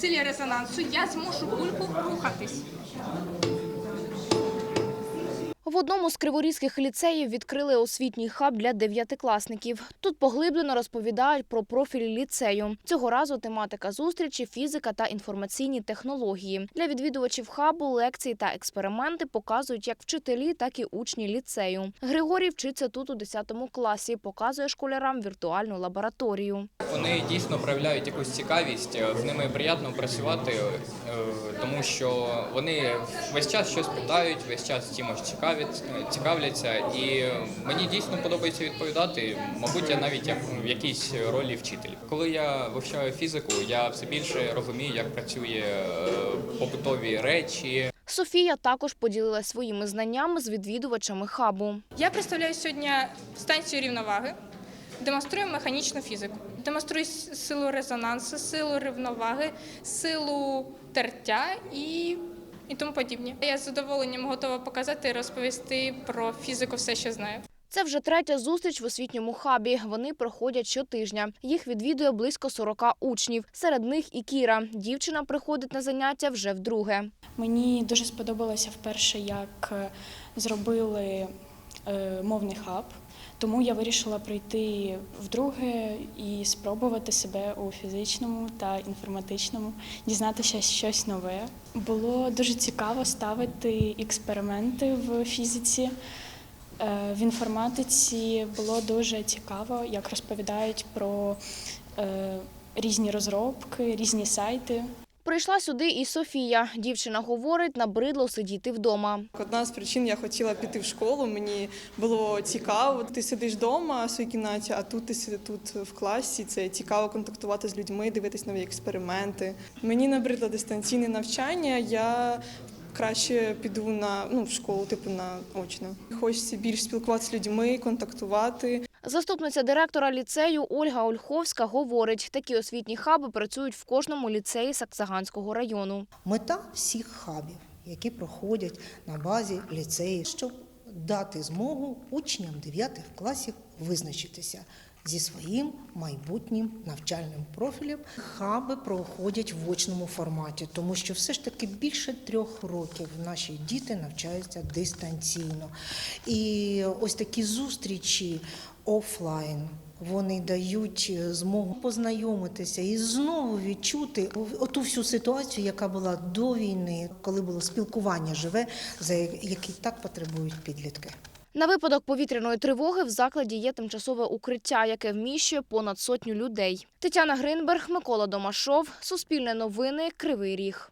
силі резонансу я зможу кульку рухатись. Одному з криворізьких ліцеїв відкрили освітній хаб для дев'ятикласників. Тут поглиблено розповідають про профілі ліцею. Цього разу тематика зустрічі фізика та інформаційні технології. Для відвідувачів хабу лекції та експерименти показують як вчителі, так і учні ліцею. Григорій вчиться тут у 10 класі, показує школярам віртуальну лабораторію. Вони дійсно проявляють якусь цікавість, е, з ними приємно працювати, е, тому що вони весь час щось питають, весь час чимось цікавлять, цікавляться, і мені дійсно подобається відповідати. Мабуть, я навіть як в якійсь ролі вчитель. Коли я вивчаю фізику, я все більше розумію, як працює е, побутові речі, Софія також поділилася своїми знаннями з відвідувачами хабу. Я представляю сьогодні станцію рівноваги, демонструю механічну фізику, демонструю силу резонансу, силу рівноваги, силу тертя і, і тому подібні. Я з задоволенням готова показати і розповісти про фізику все, що знаю. Це вже третя зустріч в освітньому хабі. Вони проходять щотижня. Їх відвідує близько 40 учнів. Серед них і Кіра. Дівчина приходить на заняття вже вдруге. Мені дуже сподобалося вперше, як е, зробили мовний хаб. Тому я вирішила прийти вдруге і спробувати себе у фізичному та інформатичному, дізнатися щось нове. Було дуже цікаво ставити експерименти в фізиці. Е, В інформатиці було дуже цікаво, як розповідають про е, різні розробки, різні сайти. Прийшла сюди і Софія. Дівчина говорить, набридло сидіти вдома. Одна з причин я хотіла піти в школу. Мені було цікаво. Ти сидиш вдома в своїй кімнаті, а тут ти сидиш тут в класі. Це цікаво контактувати з людьми, дивитись нові експерименти. Мені набридло дистанційне навчання. Я краще піду на ну в школу, типу на очно. Хочеться більш спілкуватися з людьми, контактувати. Заступниця директора ліцею Ольга Ольховська говорить, такі освітні хаби працюють в кожному ліцеї Саксаганського району. Мета всіх хабів, які проходять на базі ліцеї, щоб дати змогу учням 9 класів визначитися зі своїм майбутнім навчальним профілем. Хаби проходять в очному форматі, тому що все ж таки більше трьох років наші діти навчаються дистанційно. І ось такі зустрічі офлайн. Вони дають змогу познайомитися і знову відчути оту всю ситуацію, яка була до війни, коли було спілкування живе, за яке так потребують підлітки. На випадок повітряної тривоги в закладі є тимчасове укриття, яке вміщує понад сотню людей. Тетяна Гринберг, Микола Домашов, Суспільне новини, Кривий Ріг.